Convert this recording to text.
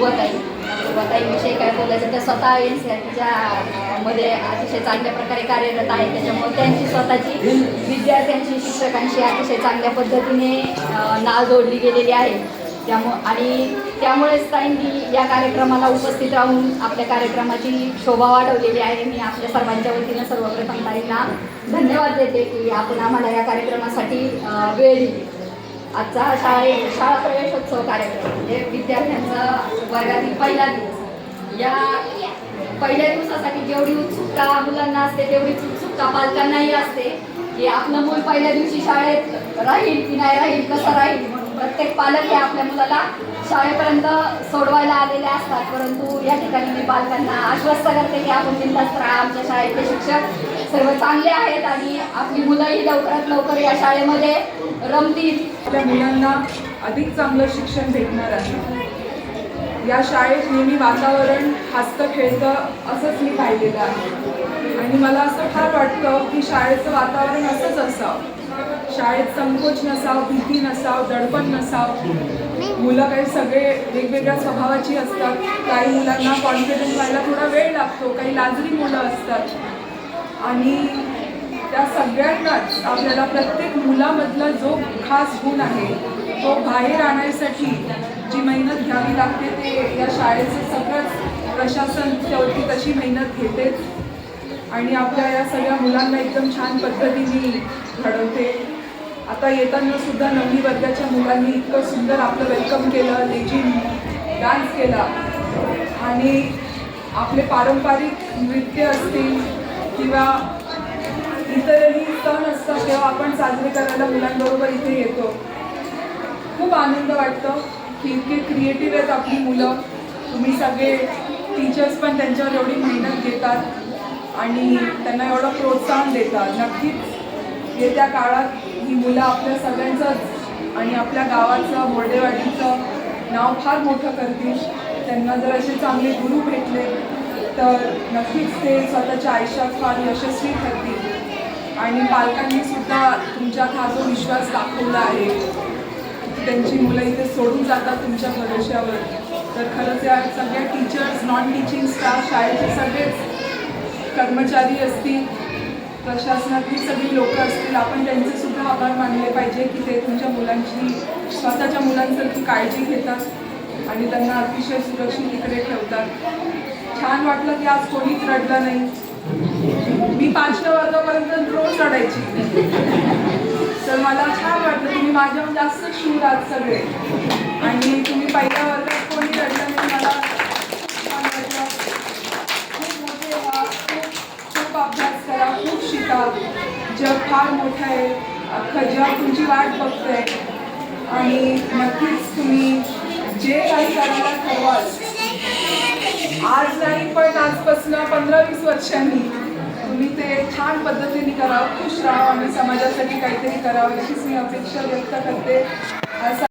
सुरुवाताई सुरुवाताईविषयी काय बोलायचं तर स्वतः एन सी आर टीच्या मध्ये अतिशय चांगल्या प्रकारे कार्यरत आहे. त्याच्यामुळे त्यांची स्वतःची विद्यार्थ्यांची शिक्षकांशी अतिशय चांगल्या पद्धतीने नाव जोडली गेलेली आहे. त्यामुळं आणि त्यामुळेच ताईंनी या कार्यक्रमाला उपस्थित राहून आपल्या कार्यक्रमाची शोभा वाढवलेली आहे. मी आपल्या सर्वांच्या वतीनं सर्वप्रथम ताईंना धन्यवाद देते की आपण आम्हाला या कार्यक्रमासाठी वेळ दिली. आजचा हा शाळे शाळा प्रवेशोत्सव कार्यक्रम. म्हणजे विद्यार्थ्यांचा वर्गातील पहिला दिवस या पहिल्या दिवसासाठी जेवढी उत्सुकता मुलांना असते तेवढीच उत्सुकता पालकांनाही असते की आपलं मूल पहिल्या दिवशी शाळेत राहील की नाही राहील कसं राहील म्हणून प्रत्येक पालक हे आपल्या मुलाला शाळेपर्यंत सोडवायला आलेले असतात. परंतु या ठिकाणी मी पालकांना आश्वस्त करते की आपण बिंदास्त राहा आमच्या शाळेतले शिक्षक सर्व चांगले आहेत आणि आपली मुलंही लवकरात लवकर या शाळेमध्ये रमतील. आपल्या मुलांना अधिक चांगलं शिक्षण भेटणार आहे. या शाळेत नेहमी वातावरण हसतं खेळतं असंच मी पाहिलेलं आहे. आणि मला असं फार वाटतं की शाळेचं वातावरण असंच असावं. शाळेत संकोच नसावं भीती नसावं दडपण नसावं. मुलं काही सगळे वेगवेगळ्या स्वभावाची असतात. काही मुलांना कॉन्फिडन्स व्हायला थोडा वेळ लागतो काही लाजरी मुलं असतात. आणि त्या सगळ्यांनाच आपल्याला प्रत्येक मुलामधला जो खास गुण आहे तो बाहेर आणायसाठी जी मेहनत घ्यावी लागते ते या शाळेचं सगळंच प्रशासन त्यावरती तशी मेहनत घेते आणि आपल्या या सगळ्या मुलांना एकदम छान पद्धतीने घडवते. आता येताना सुद्धा नववी वर्गाच्या मुलांनी इतकं सुंदर आपलं वेलकम केलं लेझिम डान्स केला. आणि आपले पारंपरिक नृत्य असतील किंवा इतरही सण असतात तेव्हा आपण साजरे करायला मुलांबरोबर इथे येतो. खूप आनंद वाटतो. की इतके क्रिएटिव्ह आहेत आपली मुलं. तुम्ही सगळे टीचर्स पण त्यांच्यावर एवढी मेहनत घेतात आणि त्यांना एवढं प्रोत्साहन देतात. नक्कीच येत्या काळात ही मुलं आपल्या सगळ्यांचंच आणि आपल्या गावाचं बोर्डेवाडीचं नाव फार मोठं करतील. त्यांना जर असे चांगले गुरु भेटले तर नक्कीच ते स्वतःच्या आयुष्यात फार यशस्वी ठरतील. आणि पालकांनी सुद्धा तुमच्यात हा जो विश्वास दाखवला आहे की त्यांची मुलं इथे सोडून जातात तुमच्या भरोश्यावर तर खरंच या सगळ्या टीचर्स नॉन टीचिंग स्टाफ शाळेचे सगळेच कर्मचारी असतील प्रशासनातली सगळी लोकं असतील आपण त्यांचे सुद्धा आभार मानले पाहिजे की ते तुमच्या मुलांची स्वतःच्या मुलांसारखी काळजी घेतात आणि त्यांना अतिशय सुरक्षित इकडे ठेवतात. छान वाटलं की आज कोणीच रडलं नाही. मी पाचव्या वर्गापर्यंत रोज रडायची. तर मला छान वाटलं तुम्ही माझ्याहून जास्त शूर आहात सगळे. आणि तुम्ही पहिल्या वर्गात कोणी रडलं नाही मला छान वाटलं. खूप मोठे व्हा खूप खूप अभ्यास करा खूप शिका. जग फार मोठं आहे. अख्खं जग तुमची वाट बघतंय. आणि नक्कीच तुम्ही जे काही करायला ठरवाल आज नाही पण आजपासून पंधरा वीस वर्षांनी तुम्ही ते छान पद्धतीने करावं. खुश राहावं. आणि समाजासाठी काहीतरी करावं अशीच मी अपेक्षा व्यक्त करते. असं